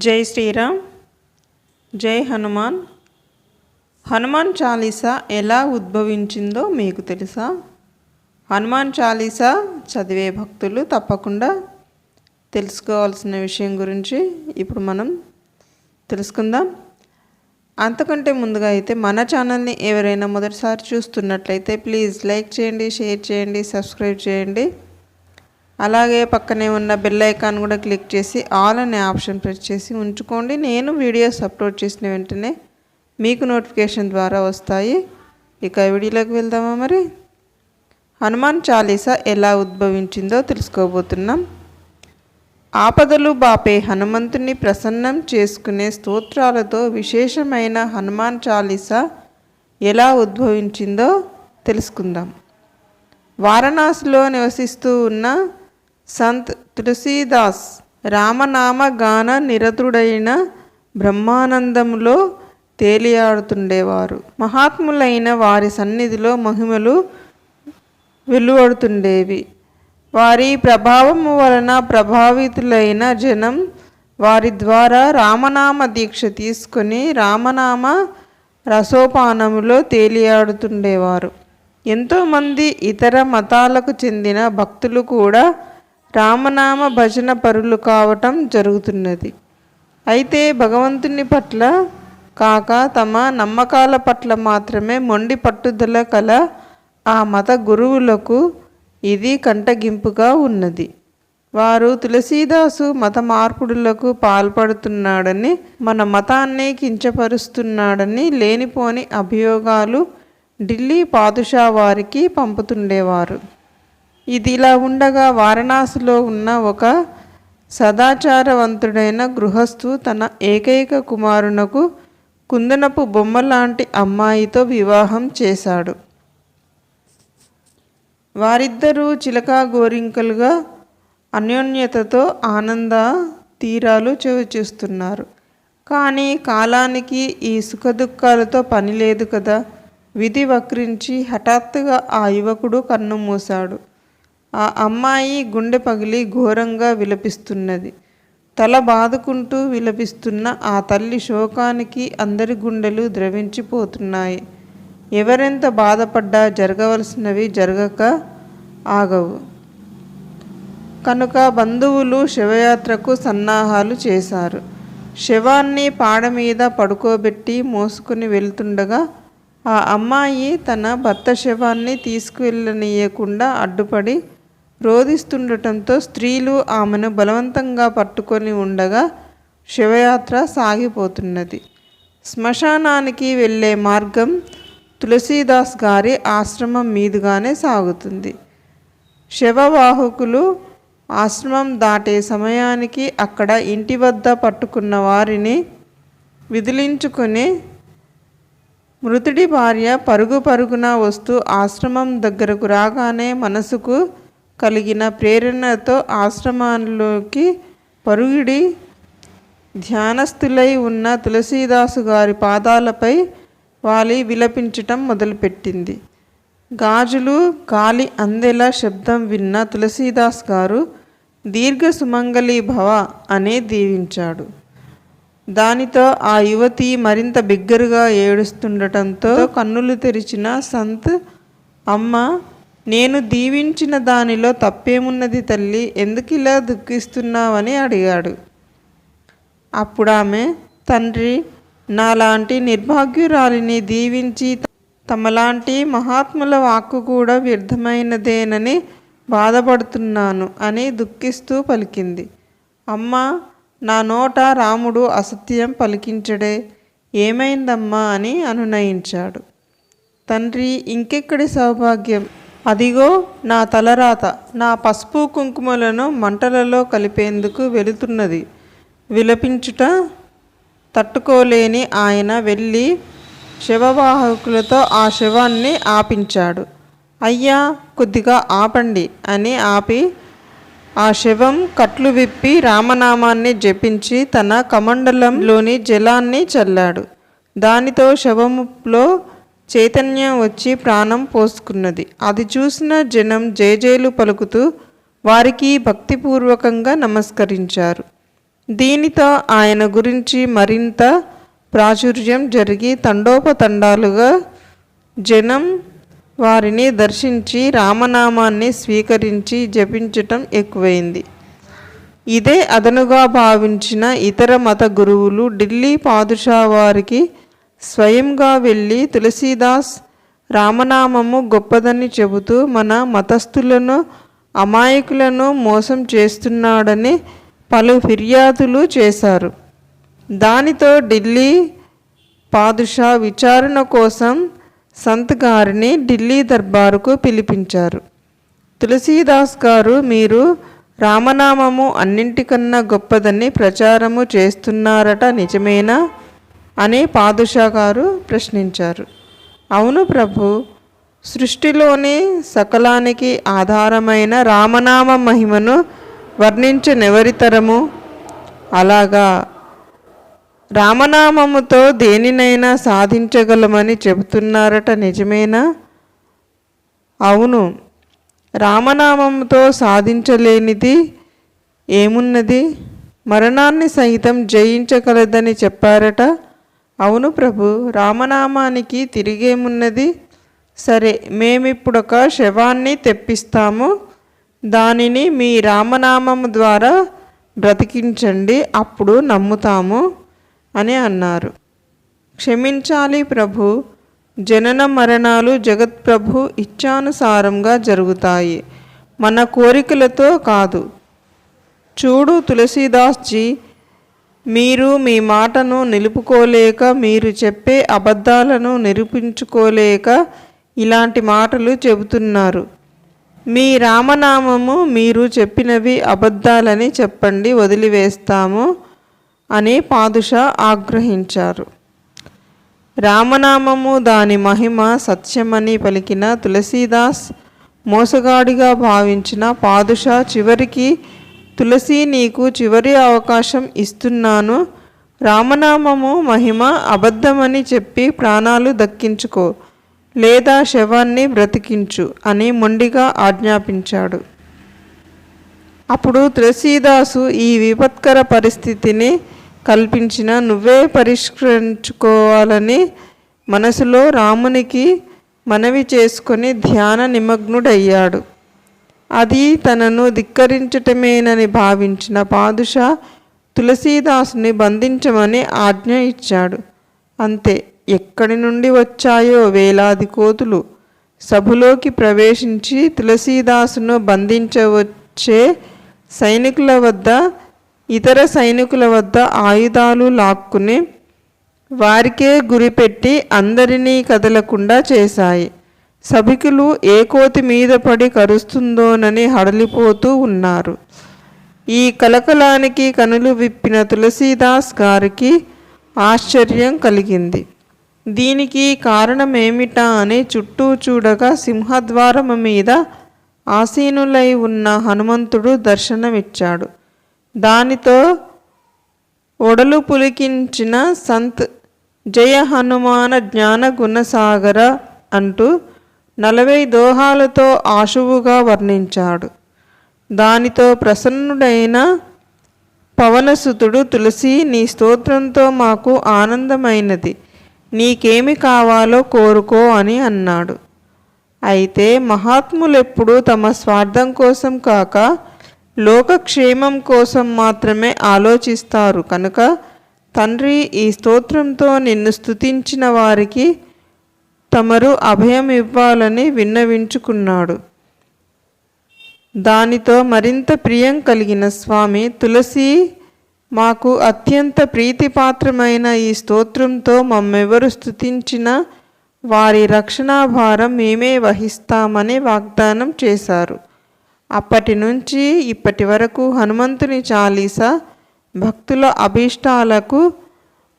జై శ్రీరామ్ జై హనుమాన్. హనుమాన్ చాలీసా ఎలా ఉద్భవించిందో మీకు తెలుసా? హనుమాన్ చాలీసా చదివే భక్తులు తప్పకుండా తెలుసుకోవాల్సిన విషయం గురించి ఇప్పుడు మనం తెలుసుకుందాం. అంతకంటే ముందుగా అయితే మన ఛానల్ని ఎవరైనా మొదటిసారి చూస్తున్నట్లయితే ప్లీజ్ లైక్ చేయండి షేర్ చేయండి సబ్స్క్రైబ్ చేయండి. అలాగే పక్కనే ఉన్న బెల్ ఐకాన్ కూడా క్లిక్ చేసి ఆల్ అనే ఆప్షన్ ప్రెస్ చేసి ఉంచుకోండి. నేను వీడియోస్ అప్లోడ్ చేసిన వెంటనే మీకు నోటిఫికేషన్ ద్వారా వస్తాయి. ఇక వీడియోలోకి వెళ్దామా మరి? హనుమాన్ చాలీసా ఎలా ఉద్భవించిందో తెలుసుకోబోతున్నాం. ఆపదలు బాపే హనుమంతుని ప్రసన్నం చేసుకునే స్తోత్రాలతో విశేషమైన హనుమాన్ చాలీసా ఎలా ఉద్భవించిందో తెలుసుకుందాం. వారణాసిలో నివసిస్తూ ఉన్న సంత్ తులసీదాస్ రామనామ గాన నిరతుడైన బ్రహ్మానందంలో తేలియాడుతుండేవారు. మహాత్ములైన వారి సన్నిధిలో మహిమలు వెలువడుతుండేవి. వారి ప్రభావము వలన ప్రభావితులైన జనం వారి ద్వారా రామనామ దీక్ష తీసుకొని రామనామ రసోపానములో తేలియాడుతుండేవారు. ఎంతోమంది ఇతర మతాలకు చెందిన భక్తులు కూడా రామనామ భజన పరులు కావటం జరుగుతున్నది. అయితే భగవంతుని పట్ల కాక తమ నమ్మకాల పట్ల మాత్రమే మొండి పట్టుదల కల ఆ మత గురువులకు ఇది కంటగింపుగా ఉన్నది. వారు తులసీదాసు మత మార్పుడులకు పాల్పడుతున్నాడని మన మతాన్ని కించపరుస్తున్నాడని లేనిపోని అభియోగాలు ఢిల్లీ పాదుషా వారికి పంపుతుండేవారు. ఇది ఇలా ఉండగా వారణాసిలో ఉన్న ఒక సదాచారవంతుడైన గృహస్థు తన ఏకైక కుమారునకు కుందనపు బొమ్మ లాంటి అమ్మాయితో వివాహం చేశాడు. వారిద్దరూ చిలకా గోరింకలుగా అన్యోన్యతతో ఆనంద తీరాలు చవిచూస్తున్నారు కానీ కాలానికి ఈ సుఖదుఖాలతో పని లేదు కదా. విధి వక్రించి హఠాత్తుగా ఆ యువకుడు కన్ను మూశాడు. ఆ అమ్మాయి గుండె పగిలి ఘోరంగా విలపిస్తున్నది. తల బాదుకుంటూ విలపిస్తున్న ఆ తల్లి శోకానికి అందరి గుండెలు ద్రవించిపోతున్నాయి. ఎవరెంత బాధపడ్డా జరగవలసినవి జరగక ఆగవు. కనుక బంధువులు శివయాత్రకు సన్నాహాలు చేశారు. శవాన్ని పాడ మీద పడుకోబెట్టి మోసుకుని వెళ్తుండగా ఆ అమ్మాయి తన భర్త శవాన్ని తీసుకువెళ్ళనీయకుండా అడ్డుపడి రోధిస్తుండటంతో స్త్రీలు ఆమెను బలవంతంగా పట్టుకొని ఉండగా శివయాత్ర సాగిపోతున్నది. శ్మశానానికి వెళ్ళే మార్గం తులసీదాస్ గారి ఆశ్రమం మీదుగానే సాగుతుంది. శవవాహకులు ఆశ్రమం దాటే సమయానికి అక్కడ ఇంటి వద్ద పట్టుకున్న వారిని విదిలించుకుని మృతుడి భార్య పరుగు పరుగున వస్తూ ఆశ్రమం దగ్గరకు రాగానే మనసుకు కలిగిన ప్రేరణతో ఆశ్రమంలోకి పరుగుడి ధ్యానస్థులై ఉన్న తులసీదాసు గారి పాదాలపై వాలి విలపించటం మొదలుపెట్టింది. గాజులు గాలి అందెలా శబ్దం విన్న తులసీదాస్ గారు దీర్ఘ సుమంగళి భవ అనే దీవించాడు. దానితో ఆ యువతి మరింత బిగ్గరగా ఏడుస్తుండటంతో కన్నులు తెరిచిన సంత్ అమ్మ నేను దీవించిన దానిలో తప్పేమున్నది తల్లి? ఎందుకు ఇలా దుఃఖిస్తున్నావని అడిగాడు. అప్పుడు ఆమె తండ్రి నాలాంటి నిర్భాగ్యురాలిని దీవించి తమలాంటి మహాత్ముల వాక్కు కూడా వ్యర్థమైనదేనని బాధపడుతున్నాను అని దుఃఖిస్తూ పలికింది. అమ్మ నా నోట రాముడు అసత్యం పలికించడే ఏమైందమ్మా అని అనునయించాడు. తండ్రి ఇంకెక్కడి సౌభాగ్యం? అదిగో నా తలరాత నా పసుపు కుంకుమలను మంటలలో కలిపేందుకు వెళుతున్నది. విలపించుట తట్టుకోలేని ఆయన వెళ్ళి శవవాహకులతో ఆ శవాన్ని ఆపించాడు. అయ్యా కొద్దిగా ఆపండి అని ఆపి ఆ శవం కట్లు విప్పి రామనామాన్ని జపించి తన కమండలంలోని జలాన్ని చల్లాడు. దానితో శవములో చైతన్యం వచ్చి ప్రాణం పోసుకున్నది. అది చూసిన జనం జేజేలు పలుకుతూ వారికి భక్తిపూర్వకంగా నమస్కరించారు. దీనితో ఆయన గురించి మరింత ప్రాచుర్యం జరిగి తండోపతండాలుగా జనం వారిని దర్శించి రామనామాన్ని స్వీకరించి జపించటం ఎక్కువైంది. ఇదే అదనుగా భావించిన ఇతర మత గురువులు ఢిల్లీ పాదుషా వారికి స్వయంగా వెళ్ళి తులసీదాస్ రామనామము గొప్పదని చెబుతూ మన మతస్థులను అమాయకులను మోసం చేస్తున్నాడని పలు ఫిర్యాదులు చేశారు. దానితో ఢిల్లీ పాదుషా విచారణ కోసం సంత్ గారిని ఢిల్లీ దర్బారుకు పిలిపించారు. తులసీదాస్ గారు మీరు రామనామము అన్నింటికన్నా గొప్పదని ప్రచారము చేస్తున్నారట నిజమేనా? అని పాదుషా గారు ప్రశ్నించారు. అవును ప్రభు సృష్టిలోని సకలానికి ఆధారమైన రామనామ మహిమను వర్ణించనెవరితరము? అలాగా రామనామముతో దేనినైనా సాధించగలమని చెబుతున్నారట నిజమేనా? అవును రామనామముతో సాధించలేనిది ఏమున్నది? మరణాన్ని సహితం జయించగలదని చెప్పారట అవును ప్రభు రామనామానికి తిరిగేమున్నది? సరే మేమిప్పుడొక శవాన్ని తెప్పిస్తాము. దానిని మీ రామనామము ద్వారా బ్రతికించండి అప్పుడు నమ్ముతాము అని అన్నారు. క్షమించాలి ప్రభు జనన మరణాలు జగత్ప్రభు ఇచ్చానుసారంగా జరుగుతాయి. మన కోరికలతో కాదు. చూడు తులసీదాస్జీ మీరు మీ మాటను నిలుపుకోలేక మీరు చెప్పే అబద్ధాలను నిరూపించుకోలేక ఇలాంటి మాటలు చెబుతున్నారు. మీ రామనామము మీరు చెప్పినవి అబద్ధాలని చెప్పండి వదిలివేస్తాము అని పాదుషా ఆగ్రహించారు. రామనామము దాని మహిమ సత్యమని పలికిన తులసీదాస్ మోసగాడిగా భావించిన పాదుషా చివరికి తులసి నీకు చివరి అవకాశం ఇస్తున్నాను. రామనామము మహిమ అబద్ధమని చెప్పి ప్రాణాలు దక్కించుకో. లేదా శవాన్ని బ్రతికించు అని మొండిగా ఆజ్ఞాపించాడు. అప్పుడు తులసీదాసు ఈ విపత్కర పరిస్థితిని కల్పించిన నువ్వే పరిష్కరించుకోవాలని మనసులో రామునికి మనవి చేసుకొని ధ్యాన నిమగ్నుడయ్యాడు. అది తనను ధిక్కరించటమేనని భావించిన పాదుషా తులసీదాసుని బంధించమని ఆజ్ఞ ఇచ్చాడు. అంతే ఎక్కడి నుండి వచ్చాయో వేలాది కోతులు. సభలోకి ప్రవేశించి తులసీదాసును బంధించవచ్చే సైనికుల వద్ద ఇతర సైనికుల వద్ద ఆయుధాలు లాక్కుని వారికే గురిపెట్టి అందరినీ కదలకుండా చేశాయి. సభికులు ఏ కోతి మీద పడి కరుస్తుందోనని హడలిపోతూ ఉన్నారు. ఈ కలకలానికి కనులు విప్పిన తులసీదాస్ గారికి ఆశ్చర్యం కలిగింది. దీనికి కారణమేమిటా అని చుట్టూ చూడగా సింహద్వారము మీద ఆసీనులై ఉన్న హనుమంతుడు దర్శనమిచ్చాడు. దానితో ఒడలు పులికించిన సంత్ జయ హనుమాన జ్ఞాన గుణసాగర అంటూ నలభై దోహాలతో ఆశువుగా వర్ణించాడు. దానితో ప్రసన్నుడైన పవనసుతుడు తులసి నీ స్తోత్రంతో మాకు ఆనందమైనది. నీకేమి కావాలో కోరుకో అని అన్నాడు. అయితే మహాత్ములెప్పుడు తమ స్వార్థం కోసం కాక లోకక్షేమం కోసం మాత్రమే ఆలోచిస్తారు. కనుక తండ్రి ఈ స్తోత్రంతో నిన్ను స్తుతించిన వారికి తమరు అభయం ఇవ్వాలని విన్నవించుకున్నాడు. దానితో మరింత ప్రియం కలిగిన స్వామి తులసి మాకు అత్యంత ప్రీతిపాత్రమైన ఈ స్తోత్రంతో మమ్మెవరు స్థుతించిన వారి రక్షణాభారం మేమే వహిస్తామని వాగ్దానం చేశారు. అప్పటి నుంచి ఇప్పటి వరకు హనుమంతుని చాలీస భక్తుల అభీష్టాలకు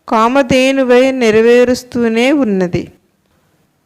కామధేనువై నెరవేరుస్తూనే ఉన్నది.